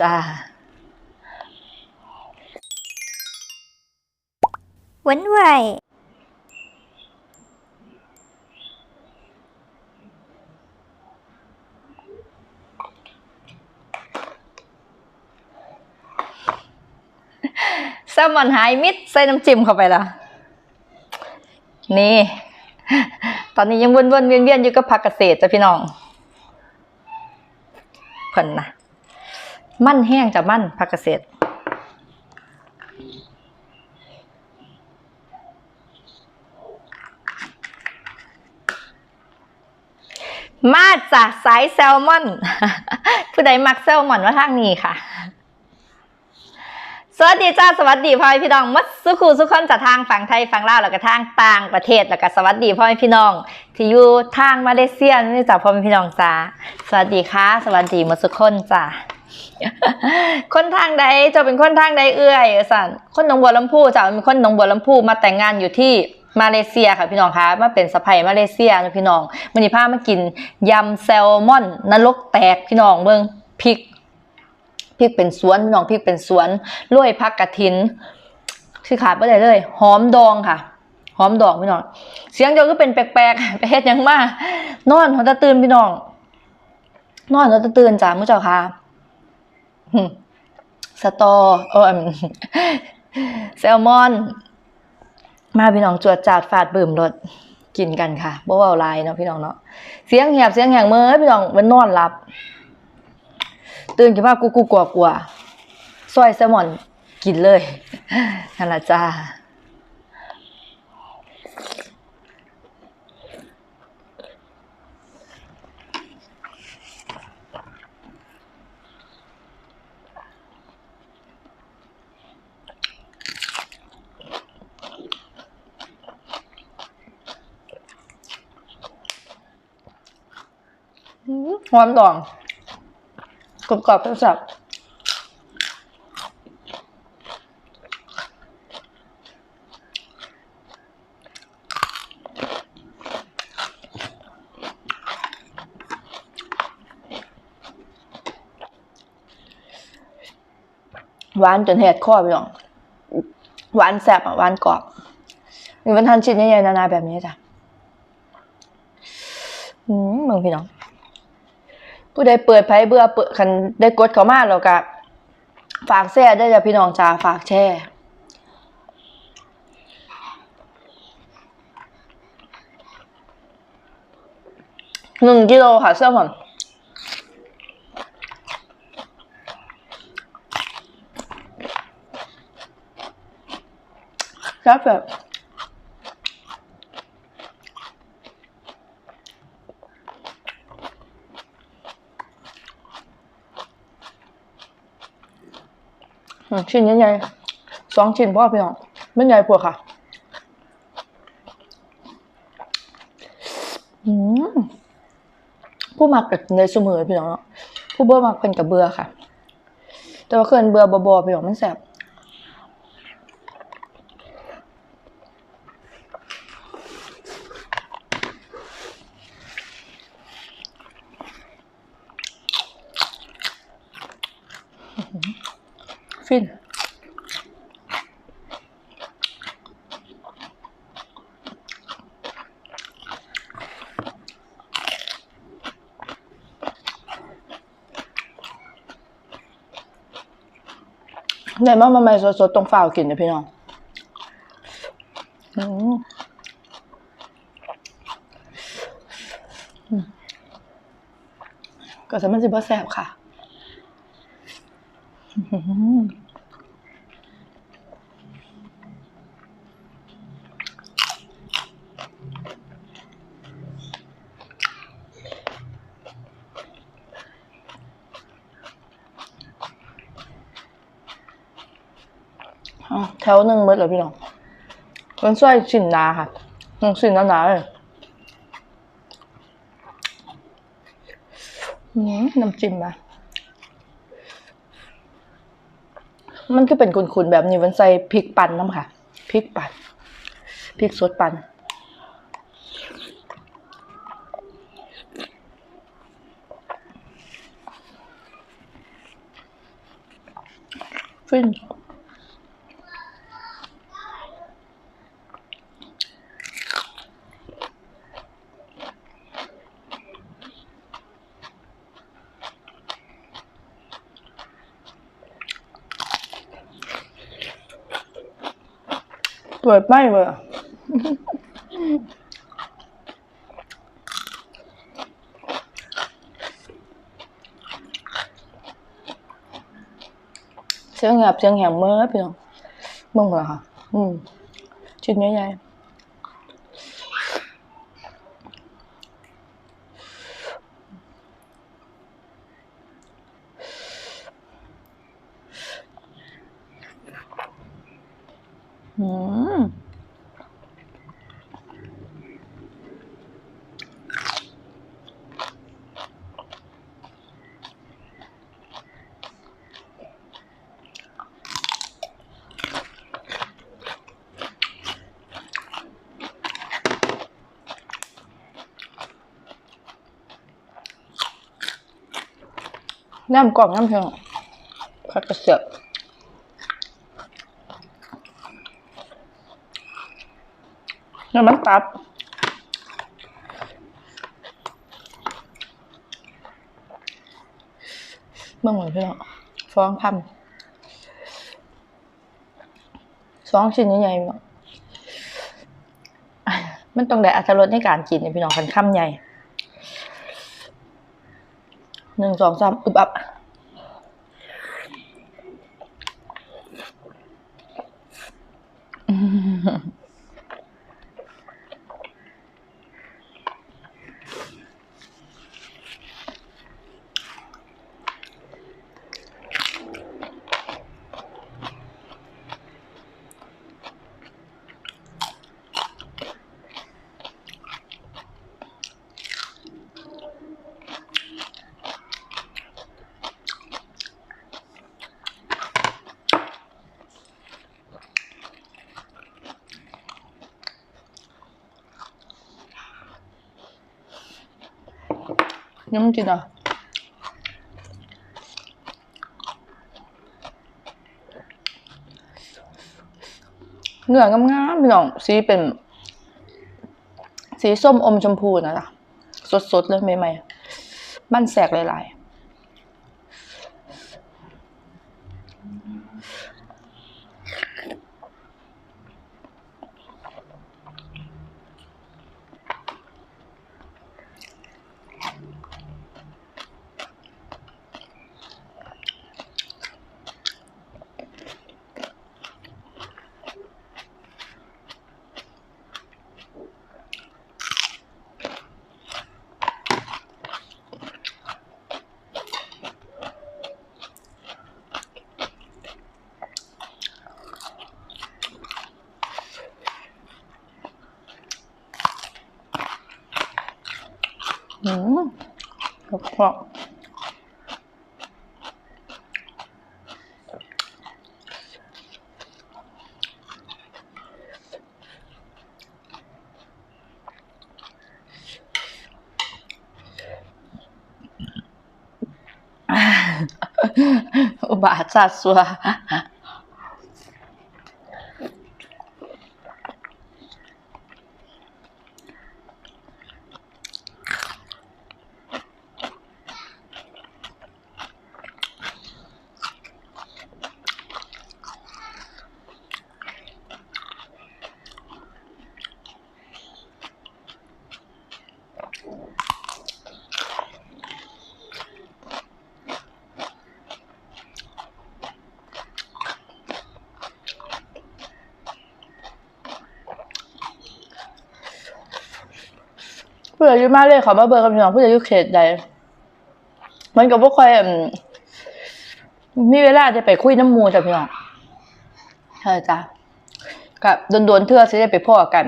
จ้า หวนไหวแซลมอนหายมิดใส่น้ำจิ้มเข้าไปละนี่ ตอนนี้ยังวนๆเวียนๆอยู่กับผักเกษตรจ้ะพี่น้องเพิ่นนะ มั่นแห้งจะมั่นผักเกษตรมาจากสายแซลมอน ผู้ใดมักแซลมอนว่าทางนี้ค่ะ สวัสดีจ้าสวัสดีพ่อแม่พี่น้องมัดสุขูสุขคนจากทางฝั่งไทยฝั่งลาวแล้วก็ทางต่างประเทศแล้วก็สวัสดีพ่อแม่พี่น้อง ที่อยู่ทางมาเลเซียนี่จ้าพ่อแม่พี่น้องจ้าสวัสดีค่ะ สวัสดีหมดสุกคนจ้า คนทางใดจะเป็นคนทางใดเอื้อยสันคนหนองบัวลำพูจ้าเป็นคนหนองบัวลำพูมาแต่งงานอยู่ที่มาเลเซียค่ะพี่น้องคะมาเป็นสะใภ้มาเลเซียนะพี่น้องมันนี้พามากินยำแซลมอนนรกแตกพี่น้องเบิ่งพริกพริกเป็นสวนพี่น้องพริกเป็นสวนโรยผักกระถินคือขาดไปเลยเลย หอมดองค่ะ หอมดองพี่น้อง เสียงเจ้าก็เป็นแปลกๆไปเฮ็ดยังมานอนหัวตะตื่นพี่น้อง นอนหัวตะตื่นจ้ามื้เจ้าค่ะ สตอเออแซลมอน มาพี่น้องจวดจาดฟาดบิ่มรถกินกันค่ะบ่เว้าลายเนาะพี่น้องเนาะเสียงแหบเสียงแหงเมื่อพี่น้องมันนอนหลับ ตื่นขึ้นมากูกูกลัวกลัวซอยแซลมอนกินเลยนั่นละจ้า อื้อ หอมดองกรอบกรอบสับหวานจนแหดข้อไปหรองหวานแซ่บอะหวานกรอบมีวันทันชิ้นใหญ่ๆนานาแบบนี้จ้ะอืมมึงพี่น้อง ผู้ใดเปิดไพ่เบื่อเปิดคันได้กดเขามาแล้วก็ฝากแช่ได้จ้ะพี่น้องจ้าฝากแช่หนึ่งกิโลค่ะเสื้อผมครับแบบ อืมชิ้นใหญ่ๆสองชิ้นพ่อพี่น้องมันใหญ่พวกค่ะ อืมผู้มักกับเนยเสมอพี่น้องผู้เบื่อมักเป็นกับเบื่อค่ะ แต่ว่าเคยเบื่อบอๆพี่น้องมันแสบฟิน ได้มามาใหม่สดๆตรงฝ่าวกินนะพี่น้องอืมอืมก็สมันสิบ่แสบค่ะ อื้อ แถวหนึ่งมืดเลยพี่น้องมันช่วยชิ้นนาค่ะอืมชิ้นหนาเลยน้ำจิ้มอะมันก็เป็นคุณๆแบบนี้มันใส่พริกปั่นน้ำค่ะพริกปั่นพริกสดปั่นฟิน เปิดไม่เลยอะเสียงแหบเสียงแหบเมื่อพี่น้องมึงเหรอคะอืมชิ้นใหญ่ๆอืม น้ำกล่องน้ำเพียงผัดกระเสียบน้ำมันตับเมื่อเหมือนพี่น้องฟ้องคำสองชิ้นใหญ่ๆพี่น้องมันต้องได้อัตรสในการกินเนี่ยพี่น้องคันคำใหญ่ หนึ่งสองสามอึบอับ น้ำจิ้มอะเนื้องามๆพี่น้องสีเป็น สีส้มอมชมพูนะจ๊ะสดๆเลยใหม่ๆบ้านแสกหลายๆ อืมแล้วก็อุบา ผู้ใดอยุ่มากเลยขอมาเบอร์กับพี่น้องผู้ใดอายุเขตใดมันก็บ่ค่อยมีเวลาจะไปคุยน้ำมูจ้ะพี่น้องเธอจ้ะกับโดนๆเทื่อสิได้ไปพ่อกัน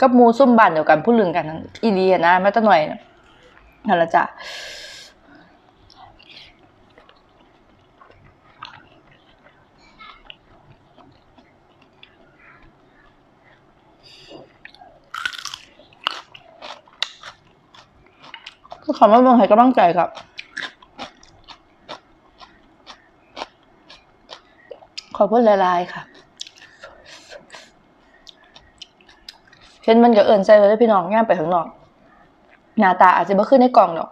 กับมูซุ่มบ้านเดียวกันผู้ลึงกันอีดีอะนะมาตั้งหน่อยนั่นละจ้ะ ก็ขอมาเบิ่งให้กำลังใจครับ ขอบคุณหลายๆค่ะเห็นมันก็เอินใจเลยพี่น้องย่ามไปข้างนอก หน้าตาอาจจะไม่ขึ้นในกล่องหรอก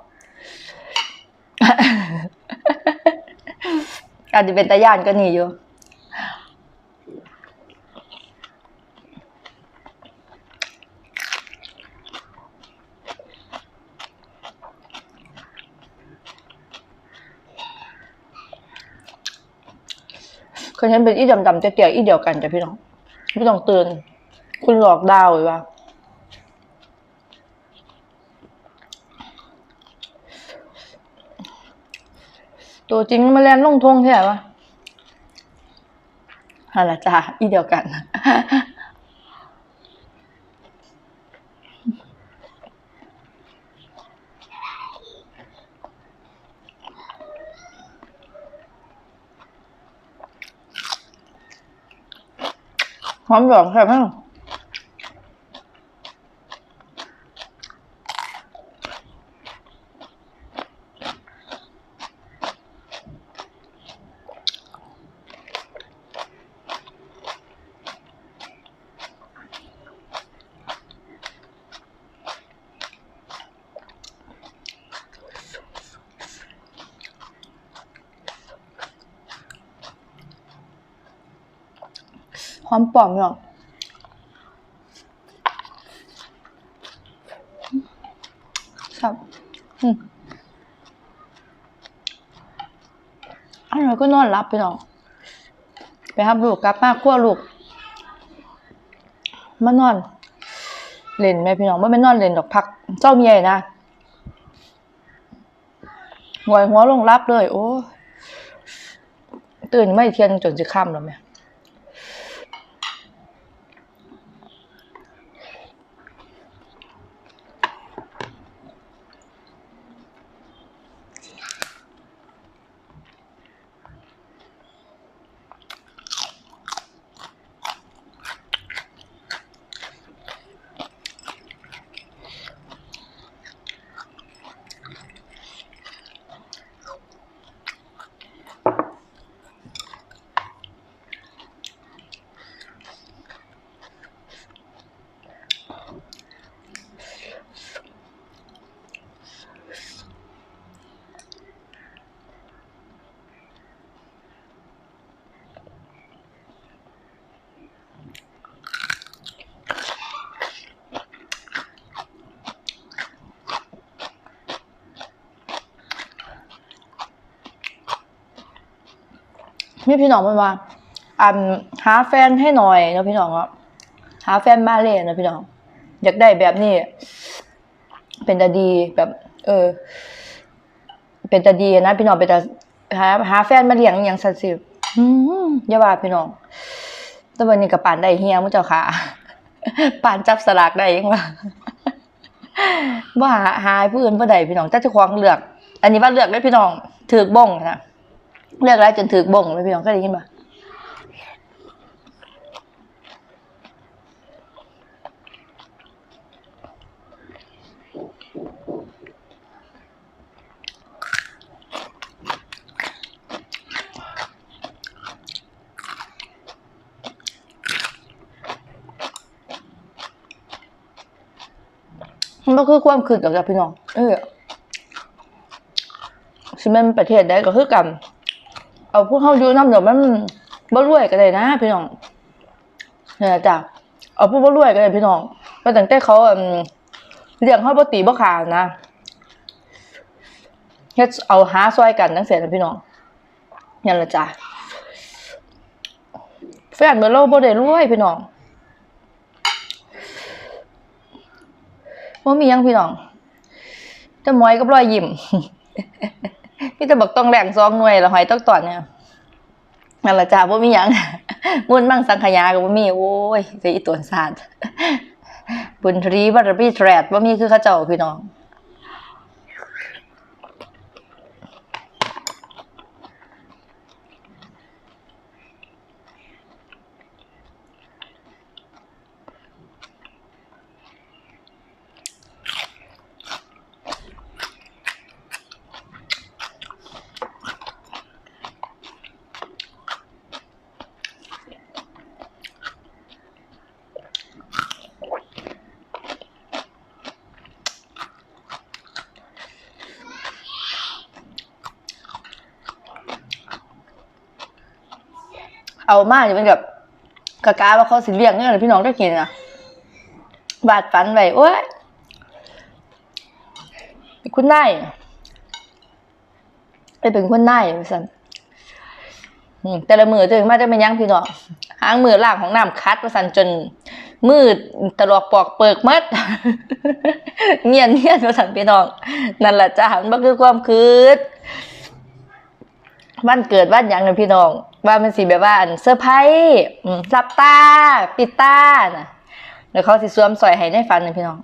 อาจจะเป็นตาย่านก็นี่อยู่ เคือฉันเป็นอีดำๆเตี้ยๆอีเดียวกันจ้ะพี่น้องพี่น้องเตือนคุณหลอกดาวเลยว่าตัวจริงมาแลนลงทงใช่ไหมวะอะไรจ้าอีเดียวกัน หอมหยอกแค่ไหมหอมป ลอมหยองครับอืมอันนี้ก็นอนรับไปน้องไปรับลูกกลับมาขั้วลูกมานอน เล่นไหมพี่น้องไม่เป็นนอนเล่นดอกพัก เจ้าเมียนะหงอยหัวลงรับเลย โอ้ตื่นไม่เทียนจนจะค่ำแล้วแม่ มีพี่น้องมันว่าอันหาแฟนให้หน่อยนะพี่น้องอะหาแฟนมาเลยเนะพี่น้อง อยากได้แบบนี้ เป็นตาดีแบบ เออ เป็นตาดีนะพี่น้องเป็นตาหาหาแฟนมาเลี้ยงอย่างสันสิอืมอย่าว่าพี่น้องแต่วันนี้กับปานได้เฮียมุ้เจ้าค่ะปานจับสลากได้ยังว่าบ่าหาให้ผู้อื่นบ่ได้พี่น้องแต่เจ้างเลือก อันนี้ว่าเลือกได้พี่น้องถือบ้งนะ เลือกแล้วจนถือบ่งเลยพี่น้องก็ได้ยินปะมันก็คือความคืดกับจ้ะพี่น้อง เออสิแม่นประเทศใดก็คือกัน เอาพวกเขาอยู่น้ำเดี๋ยวมันบ่รวยก็ได้นะพี่น้องเนี่ยจ้ะเอาพวกบ่รวยก็ได้พี่น้องเพราะตั้งแต่เขาเลี้ยงเขาบ่ตีบ่ขาดนะเฮ็ดเอาหาซอยกันจังซี่นะพี่น้องนั่นละจ้ะแฟนเบิ่เราบ่ได้รวยพี่น้องบ่มียังพี่น้องแต่มอยกับรอยยิ้ม พี่จะบอกต้องแหล่งซองหน่วยละหอยต้องตอนเนี่ยนั่นละจ้าว่ามีอยังมุนมั่งสังขยากับ่ามี โอ้ยจะอีตวนศาดบุญทรีบัตรพี่แทรดว่ามีคือข้าเจ้าพี่น้อง เอามาจะเป็นแบบกะกาว่าเขาสิเลี้ยงเนี่ยพี่น้องได้กินอะบาดฝันไว้โอ้ยเป็นคุณนายไปเป็นคุณนายสันแต่ละมือถึงมาจะเป็นยังพี่น้องหางมือล่างของน้ำคัดว่าสันจน มืดตลอกปอกเปิกมัดเงียนเงียนว่าสันพี่น้อง นั่นแหละจ้ามันบ่คือความคืด วันเกิดวันยังนะพี่น้อง ว่ามันสิแบบว่าอันเซอร์ไพรส์ซับตาปิดตาน่ะแล้วเขาสิสวมสอยให้ในฝันนะพี่น้อง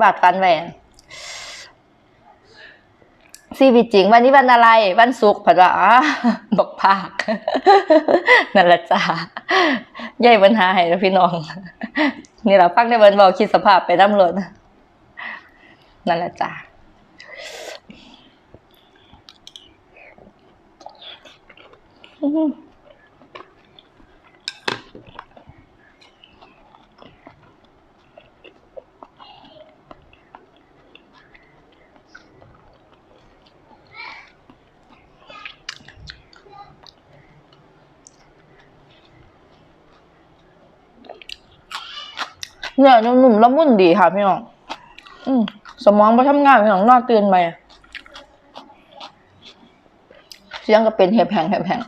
วาดฝันไว้ชีวิตจริง วันนี้วันอะไร วันศุกร์ผัดว่าอ๋อบอกภาคนั่นแหละจ้าใหญ่ปัญหาให้นะพี่น้อง นี่เราฟังได้เบิร์นบอกคิดสภาพไปน้ำรถนั่นแหละจ้า เนี่ยหนุ่มๆละมุนดีค่ะพี่น้องอืมสมองไปทำงานพี่น้องนอนตื่นไปเสียงก็เป็นเห็บแหงเห็บแหง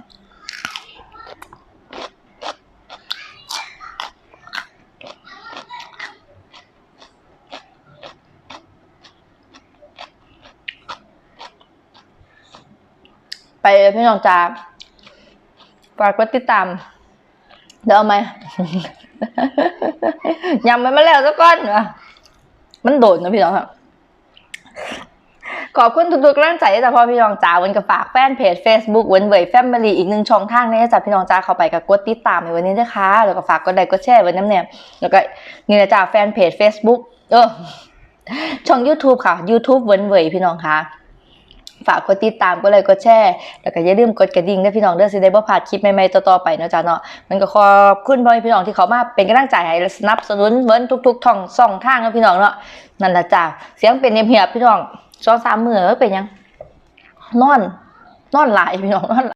ไปพี่น้องจ้าฝากกดติดตามเดี๋ยวเอาไหมยำไปมาแล้วสักก้อนเหรอมันโดดนะพี่น้องครับขอบคุณทุกๆกำลังใจจากพ่อพี่น้องจ๋าวันกับฝากแฟนเพจ Facebook เวนเวยแฟมิลี่อีกหนึ่งช่องทางนี้จ้ะพี่น้องจ๋าเข้าไปกับกดติดตามในวันนี้นะคะแล้วก็ฝากกดไลค์กดแชร์ไว้น้ำเนี่ยแล้วก็นี่นะจ้าแฟนเพจ Facebook เออช่อง YouTube ค่ะ YouTube เวนเวยพี่น้องค่ะ ฝากกดติดตามก็เลยกดแชร์แล้วก็อย่าลืมกดกระดิ่งด้พี่น้องเด้อสิได้บ่พลาดคลิปใหม่ๆต่อๆไปเนาะจ้าเนาะมันก็ขอบคุณพ่อแม่พี่น้องที่เขามาเป็นกำลังใจให้และสนับสนุนเวิ้นทุกๆท่องส่องทางเนาะพี่น้องเนาะนั่นละจ้าเสียงเป็นเหียบๆพี่น้องสองสามมือเป็นยังนอนนอนหลายพี่น้องนอน